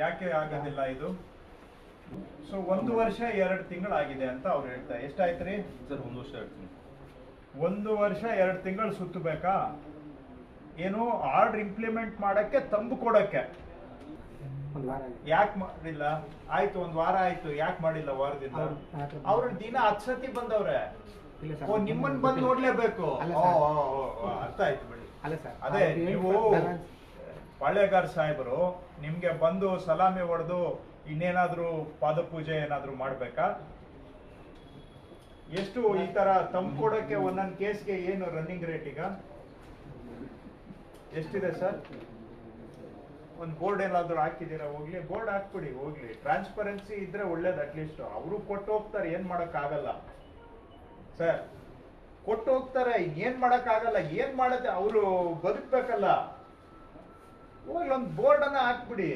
ಯಾಕೆ ಆಗೋದಿಲ್ಲ ಇದು? ಸೊ ಒಂದು ವರ್ಷ ಎರಡು ತಿಂಗಳಾಗಿದೆ ಅಂತ ಅವ್ರು ಹೇಳ್ತಾರೆ ಎಷ್ಟಾಯ್ತು ರೀ ಸರ್ ಒಂದು ವರ್ಷ ಆಯ್ತು ಒಂದು ವರ್ಷ ಎರಡು ತಿಂಗಳು ಸುತ್ತಬೇಕಾ? ಏನು ಆರ್ಡರ್ ಇಂಪ್ಲಿಮೆಂಟ್ ಮಾಡಕ್ಕೆ ತಂದು ಕೊಡಕ್ಕೆ. ಯಾಕೆ ಮಾಡಿಲ್ಲ? ಆಯ್ತು ಒಂದ್ ವಾರ ಆಯ್ತು ಯಾಕೆ ಮಾಡಿಲ್ಲ ವಾರದಿಂದ? ಅವ್ರು ದಿನ ಹತ್ತು ಸತಿ ಬಂದವ್ರೆ. ಓ ನಿಮ್ಮನ್ ಬಂದು ನೋಡ್ಲೇಬೇಕು. ಅರ್ಥ ಆಯ್ತು ಬಿಡಿ. ಅಲ್ಲ ಸರ್ ಅದೇ ನೀವು. ಪಾಳ್ಯಗಾರ್ ಸಾಹೇಬರು, ನಿಮಗೆ ಬಂದು ಸಲಾಮಿ ಹೊಡೆದು ಇನ್ನೇನಾದರೂ ಪಾದಪೂಜೆ ಏನಾದರೂ ಮಾಡಬೇಕಾ? ಎಷ್ಟು ಈ ತರ ತಂದ್ಕೊಡಕ್ಕೆ ಒಂದೊಂದು ಕೇಸ್ಗೆ ಏನು ರನ್ನಿಂಗ್ ರೇಟ್ ಈಗ? ಎಷ್ಟಿದೆ ಸರ್? ಒಂದು ಬೋರ್ಡ್ ಏನಾದರೂ ಹಾಕಿದ್ದೀರಾ? ಹೋಗ್ಲಿ ಬೋರ್ಡ್ ಹಾಕ್ಬಿಡಿ, ಹೋಗ್ಲಿ. ಟ್ರಾನ್ಸ್ಪರೆನ್ಸಿ ಇದ್ರೆ ಒಳ್ಳೇದು ಅಟ್ಲೀಸ್ಟ್ ಅವರು ಕೊಟ್ಟು ಹೋಗ್ತಾರೆ, ಏನು ಮಾಡಕ್ ಆಗಲ್ಲ ಸರ್, ಕೊಟ್ಟು ಹೋಗ್ತಾರೆ ಏನು ಮಾಡೋಕ್ಕಾಗಲ್ಲ ಮಾಡುತ್ತೆ ಮಾಡತ್ತೆ, ಅವರು ಬದುಕ್ಬೇಕಲ್ಲ. ಹೋಗ್ಲಿ ಒಂದು ಬೋರ್ಡನ್ನು ಹಾಕ್ಬಿಡಿ.